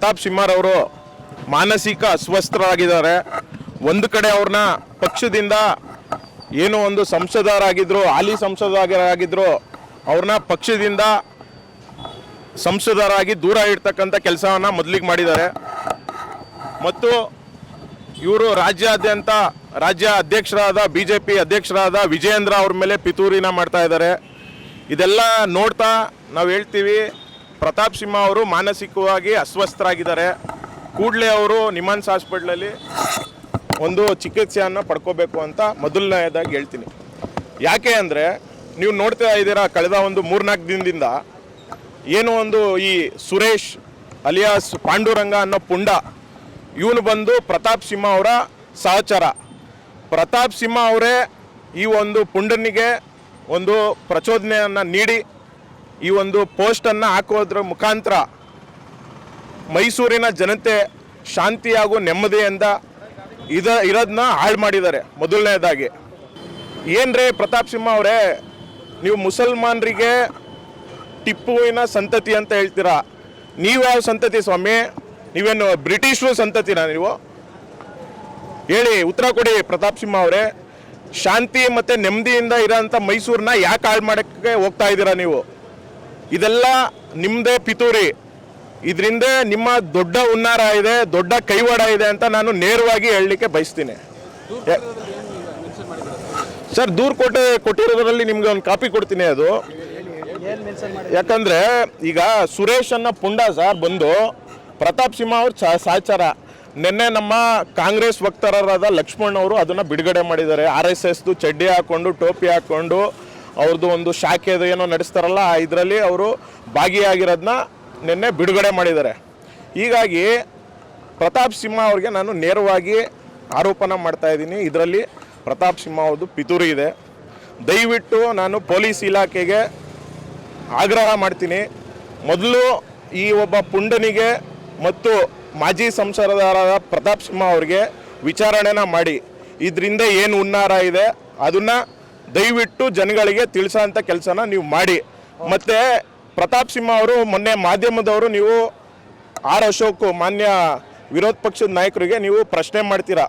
ಪ್ರತಾಪ್ ಸಿಂಹರವರು ಮಾನಸಿಕ ಅಸ್ವಸ್ಥರಾಗಿದ್ದಾರೆ. ಒಂದು ಕಡೆ ಅವ್ರನ್ನ ಪಕ್ಷದಿಂದ ಏನೋ ಒಂದು ಸಂಸದರಾಗಿದ್ರು, ಹಾಲಿ ಸಂಸದರಾಗಿದ್ರು, ಅವ್ರನ್ನ ಪಕ್ಷದಿಂದ ಸಂಸದರಾಗಿ ದೂರ ಇಡ್ತಕ್ಕಂಥ ಕೆಲಸವನ್ನ ಮೊದಲಿಗೆ ಮಾಡಿದ್ದಾರೆ. ಮತ್ತು ಇವರು ರಾಜ್ಯಾದ್ಯಂತ ರಾಜ್ಯ ಅಧ್ಯಕ್ಷರಾದ ಬಿ ಜೆ ಪಿ ಅಧ್ಯಕ್ಷರಾದ ವಿಜಯೇಂದ್ರ ಅವ್ರ ಮೇಲೆ ಪಿತೂರಿನ ಮಾಡ್ತಾ ಇದ್ದಾರೆ. ಇದೆಲ್ಲ ನೋಡ್ತಾ ನಾವು ಹೇಳ್ತೀವಿ ಪ್ರತಾಪ್ ಸಿಂಹ ಅವರು ಮಾನಸಿಕವಾಗಿ ಅಸ್ವಸ್ಥರಾಗಿದ್ದಾರೆ. ಕೂಡಲೇ ಅವರು ನಿಮಾನ್ಸ್ ಹಾಸ್ಪಿಟ್ಲಲ್ಲಿ ಒಂದು ಚಿಕಿತ್ಸೆಯನ್ನು ಪಡ್ಕೋಬೇಕು ಅಂತ ಮೊದಲನೇದಾಗಿ ಹೇಳ್ತೀನಿ. ಯಾಕೆ ಅಂದರೆ ನೀವು ನೋಡ್ತಾ ಇದ್ದೀರಾ ಕಳೆದ ಒಂದು ಮೂರ್ನಾಲ್ಕು ದಿನದಿಂದ ಏನು ಒಂದು ಈ ಸುರೇಶ್ ಅಲಿಯಾಸ್ ಪಾಂಡುರಂಗ ಅನ್ನೋ ಪುಂಡ ಇವನು ಬಂದು ಪ್ರತಾಪ್ ಸಿಂಹ ಅವರ ಸಹಚರ. ಪ್ರತಾಪ್ ಸಿಂಹ ಅವರೇ ಈ ಒಂದು ಪುಂಡನಿಗೆ ಒಂದು ಪ್ರಚೋದನೆಯನ್ನು ನೀಡಿ ಈ ಒಂದು ಪೋಸ್ಟನ್ನು ಹಾಕೋದ್ರ ಮುಖಾಂತರ ಮೈಸೂರಿನ ಜನತೆ ಶಾಂತಿ ಹಾಗೂ ನೆಮ್ಮದಿಯಿಂದ ಇದ ಇರೋದನ್ನ ಹಾಳು ಮಾಡಿದ್ದಾರೆ. ಮೊದಲನೇದಾಗಿ. ಏನ್ರಿ ಪ್ರತಾಪ್ ಸಿಂಹ ಅವರೇ, ನೀವು ಮುಸಲ್ಮಾನರಿಗೆ ಟಿಪ್ಪುವಿನ ಸಂತತಿ ಅಂತ ಹೇಳ್ತೀರಾ? ನೀವು ಯಾವ ಸಂತತಿ ಸ್ವಾಮಿ? ನೀವೇನು ಬ್ರಿಟಿಷರು ಸಂತತಿನ ನೀವು? ಹೇಳಿ, ಉತ್ತರ ಕೊಡಿ ಪ್ರತಾಪ್ ಸಿಂಹ ಅವರೇ. ಶಾಂತಿ ಮತ್ತು ನೆಮ್ಮದಿಯಿಂದ ಇರೋಂಥ ಮೈಸೂರನ್ನ ಯಾಕೆ ಹಾಳು ಮಾಡೋಕ್ಕೆ ಹೋಗ್ತಾ ಇದ್ದೀರಾ ನೀವು? ಇದೆಲ್ಲ ನಿಮ್ಮದೇ ಪಿತೂರಿ. ಇದರಿಂದ ನಿಮ್ಮ ದೊಡ್ಡ ಹುನ್ನಾರ ಇದೆ ದೊಡ್ಡ ಕೈವಾಡ ಇದೆ ಅಂತ ನಾನು ನೇರವಾಗಿ ಹೇಳಲಿಕ್ಕೆ ಬಯಸ್ತೀನಿ. ಸರ್ ದೂರು ಕೊಟ್ಟೆ ಕೊಟ್ಟಿರೋದ್ರಲ್ಲಿ ನಿಮ್ಗೆ ಒಂದು ಕಾಪಿ ಕೊಡ್ತೀನಿ ಅದು. ಯಾಕಂದ್ರೆ ಈಗ ಸುರೇಶ್ ಅನ್ನ ಪುಂಡ ಸರ್ ಬಂದು ಪ್ರತಾಪ್ ಸಿಂಹ ಅವ್ರ ಸಾಚಾರ ನಿನ್ನೆ ನಮ್ಮ ಕಾಂಗ್ರೆಸ್ ವಕ್ತಾರರಾದ ಲಕ್ಷ್ಮಣ್ ಅವರು ಅದನ್ನ ಬಿಡುಗಡೆ ಮಾಡಿದ್ದಾರೆ. ಆರ್ ಎಸ್ ಎಸ್ದು ಚಡ್ಡಿ ಹಾಕೊಂಡು ಟೋಪಿ ಹಾಕೊಂಡು ಅವ್ರದ್ದು ಒಂದು ಶಾಖೆದು ಏನೋ ನಡೆಸ್ತಾರಲ್ಲ, ಇದರಲ್ಲಿ ಅವರು ಭಾಗಿಯಾಗಿರೋದನ್ನ ನಿನ್ನೆ ಬಿಡುಗಡೆ ಮಾಡಿದ್ದಾರೆ. ಹೀಗಾಗಿ ಪ್ರತಾಪ್ ಸಿಂಹ ಅವ್ರಿಗೆ ನಾನು ನೇರವಾಗಿ ಆರೋಪನ ಮಾಡ್ತಾ ಇದ್ದೀನಿ. ಇದರಲ್ಲಿ ಪ್ರತಾಪ್ ಸಿಂಹ ಅವ್ರದ್ದು ಪಿತೂರಿ ಇದೆ. ದಯವಿಟ್ಟು ನಾನು ಪೊಲೀಸ್ ಇಲಾಖೆಗೆ ಆಗ್ರಹ ಮಾಡ್ತೀನಿ. ಮೊದಲು ಈ ಒಬ್ಬ ಪುಂಡನಿಗೆ ಮತ್ತು ಮಾಜಿ ಸಂಸದರಾದ ಪ್ರತಾಪ್ ಸಿಂಹ ಅವ್ರಿಗೆ ವಿಚಾರಣೆನ ಮಾಡಿ. ಇದರಿಂದ ಏನು ಹುನ್ನಾರ ಇದೆ, ಅದನ್ನ ದಯವಿಟ್ಟು ಜನಗಳಿಗೆ ತಿಳಿಸೋಂಥ ಕೆಲಸನ ನೀವು ಮಾಡಿ. ಮತ್ತೆ ಪ್ರತಾಪ್ ಸಿಂಹ ಅವರು ಮೊನ್ನೆ ಮಾಧ್ಯಮದವರು ನೀವು ಆರ್ ಅಶೋಕ್ ಮಾನ್ಯ ವಿರೋಧ ಪಕ್ಷದ ನಾಯಕರಿಗೆ ನೀವು ಪ್ರಶ್ನೆ ಮಾಡ್ತೀರಾ?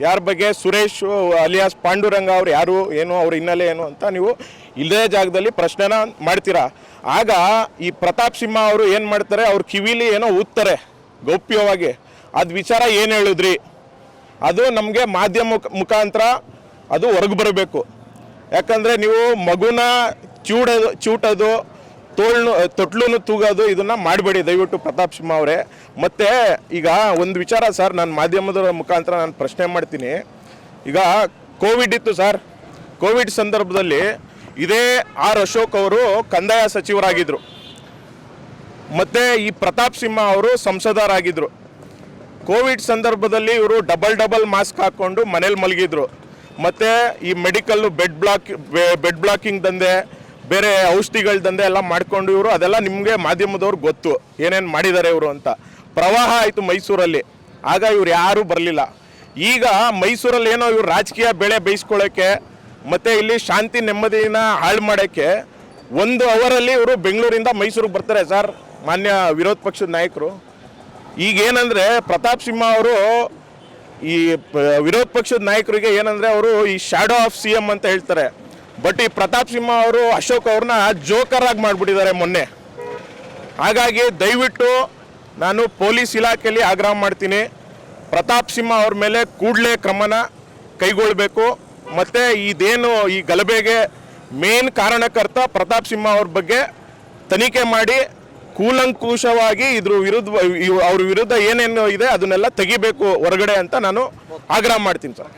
ಯಾರ ಬಗ್ಗೆ? ಸುರೇಶ್ ಅಲಿಯಾಸ್ ಪಾಂಡುರಂಗ ಅವ್ರು ಯಾರು, ಏನು, ಅವ್ರ ಹಿನ್ನೆಲೆ ಏನು ಅಂತ ನೀವು ಇಲ್ಲದೇ ಜಾಗದಲ್ಲಿ ಪ್ರಶ್ನೆನ ಮಾಡ್ತೀರಾ? ಆಗ ಈ ಪ್ರತಾಪ್ ಸಿಂಹ ಅವರು ಏನು ಮಾಡ್ತಾರೆ? ಅವ್ರ ಕಿವಿಲಿ ಏನೋ ಊದ್ತಾರೆ ಗೌಪ್ಯವಾಗಿ. ಅದು ವಿಚಾರ ಏನು ಹೇಳಿದ್ರಿ? ಅದು ನಮಗೆ ಮಾಧ್ಯಮ ಮುಖ- ಮುಖಾಂತರ ಅದು ಹೊರಗೆ ಬರಬೇಕು. ಯಾಕಂದರೆ ನೀವು ಮಗುನ ಚೂಡೋದು, ಚೂಟೋದು, ತೋಳ್ನು ತೊಟ್ಲೂ ತೂಗೋದು ಇದನ್ನ ಮಾಡಬೇಡಿ ದಯವಿಟ್ಟು ಪ್ರತಾಪ್ ಸಿಂಹ ಅವರೇ. ಮತ್ತೆ ಈಗ ಒಂದು ವಿಚಾರ ಸರ್, ನಾನು ಮಾಧ್ಯಮದ ಮುಖಾಂತರ ನಾನು ಪ್ರಶ್ನೆ ಮಾಡ್ತೀನಿ. ಈಗ ಕೋವಿಡ್ ಇತ್ತು ಸರ್. ಕೋವಿಡ್ ಸಂದರ್ಭದಲ್ಲಿ ಇದೇ ಆರ್ ಅಶೋಕ್ ಅವರು ಕಂದಾಯ ಸಚಿವರಾಗಿದ್ದರು ಮತ್ತೆ ಈ ಪ್ರತಾಪ್ ಸಿಂಹ ಅವರು ಸಂಸದರಾಗಿದ್ದರು ಕೋವಿಡ್ ಸಂದರ್ಭದಲ್ಲಿ ಇವರು ಡಬಲ್ ಡಬಲ್ ಮಾಸ್ಕ್ ಹಾಕ್ಕೊಂಡು ಮನೇಲಿ ಮಲಗಿದ್ರು. ಮತ್ತೆ ಈ medical bed block bed blocking ದಂಧೆ, ಬೇರೆ ಔಷಧಿಗಳ ದಂಧೆ ಎಲ್ಲ ಮಾಡ್ಕೊಂಡು ಇವರು, ಅದೆಲ್ಲ ನಿಮಗೆ ಮಾಧ್ಯಮದವ್ರು ಗೊತ್ತು, ಏನೇನು ಮಾಡಿದ್ದಾರೆ ಇವರು ಅಂತ. ಪ್ರವಾಹ ಆಯಿತು ಮೈಸೂರಲ್ಲಿ, ಆಗ ಇವ್ರು ಯಾರೂ ಬರಲಿಲ್ಲ. ಈಗ ಮೈಸೂರಲ್ಲಿ ಏನೋ ಇವ್ರು ರಾಜಕೀಯ ಬೆಳೆ ಬೇಯಿಸ್ಕೊಳ್ಳೋಕ್ಕೆ ಮತ್ತೆ ಇಲ್ಲಿ ಶಾಂತಿ ನೆಮ್ಮದಿನ ಹಾಳು ಮಾಡೋಕ್ಕೆ ಒಂದು ಅವರಲ್ಲಿ ಇವರು ಬೆಂಗಳೂರಿಂದ ಮೈಸೂರಿಗೆ ಬರ್ತಾರೆ ಸರ್, ಮಾನ್ಯ ವಿರೋಧ ಪಕ್ಷದ ನಾಯಕರು. ಈಗ ಏನಂದ್ರೆ ಪ್ರತಾಪ್ ಸಿಂಹ ಅವರು ಈ ವಿರೋಧ ಪಕ್ಷದ ನಾಯಕರಿಗೆ ಏನಂದ್ರೆ ಅವರು ಈ ಶ್ಯಾಡೋ ಆಫ್ ಸಿ ಎಂ ಅಂತ ಹೇಳ್ತಾರೆ. ಬಟ್ ಈ ಪ್ರತಾಪ್ ಸಿಂಹ ಅವರು ಅಶೋಕ್ ಅವ್ರನ್ನ ಜೋಕರ್ ಆಗಿ ಮಾಡಿಬಿಟ್ಟಿದ್ದಾರೆ ಮೊನ್ನೆ. ಹಾಗಾಗಿ ದಯವಿಟ್ಟು ನಾನು ಪೊಲೀಸ್ ಇಲಾಖೆಯಲ್ಲಿ ಆಗ್ರಹ ಮಾಡ್ತೀನಿ. ಪ್ರತಾಪ್ ಸಿಂಹ ಅವ್ರ ಮೇಲೆ ಕೂಡಲೇ ಕ್ರಮನ ಕೈಗೊಳ್ಳಬೇಕು. ಮತ್ತು ಇದೇನು ಈ ಗಲಭೆಗೆ ಮೇನ್ ಕಾರಣಕರ್ತ ಪ್ರತಾಪ್ ಸಿಂಹ ಅವ್ರ ಬಗ್ಗೆ ತನಿಖೆ ಮಾಡಿ ಕೂಲಂಕುಷವಾಗಿ ಇದ್ರ ವಿರುದ್ಧ ಅವ್ರ ವಿರುದ್ಧ ಏನೇನು ಇದೆ, ಅದನ್ನೆಲ್ಲ ತೆಗಿಬೇಕು ಹೊರಗಡೆ ಅಂತ ನಾನು ಆಗ್ರಹ ಮಾಡ್ತೀನಿ ಸರ್.